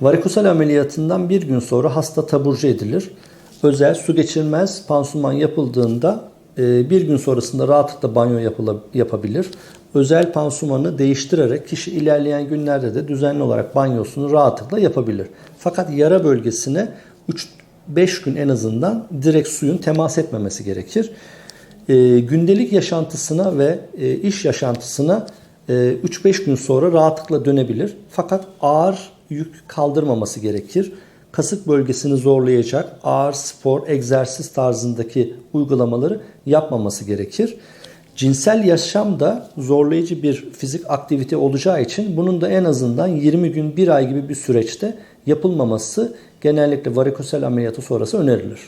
Varikosel ameliyatından bir gün sonra hasta taburcu edilir. Özel su geçirmez pansuman yapıldığında e, bir gün sonrasında rahatlıkla banyo yapabilir. Özel pansumanı değiştirerek kişi ilerleyen günlerde de düzenli olarak banyosunu rahatlıkla yapabilir. Fakat yara bölgesine 3-5 gün en azından direkt suyun temas etmemesi gerekir. E, gündelik yaşantısına ve e, iş yaşantısına e, 3-5 gün sonra rahatlıkla dönebilir. Fakat ağır yük kaldırmaması gerekir. Kasık bölgesini zorlayacak ağır spor, egzersiz tarzındaki uygulamaları yapmaması gerekir. Cinsel yaşam da zorlayıcı bir fizik aktivite olacağı için bunun da en azından 20 gün 1 ay gibi bir süreçte yapılmaması genellikle varikosel ameliyatı sonrası önerilir.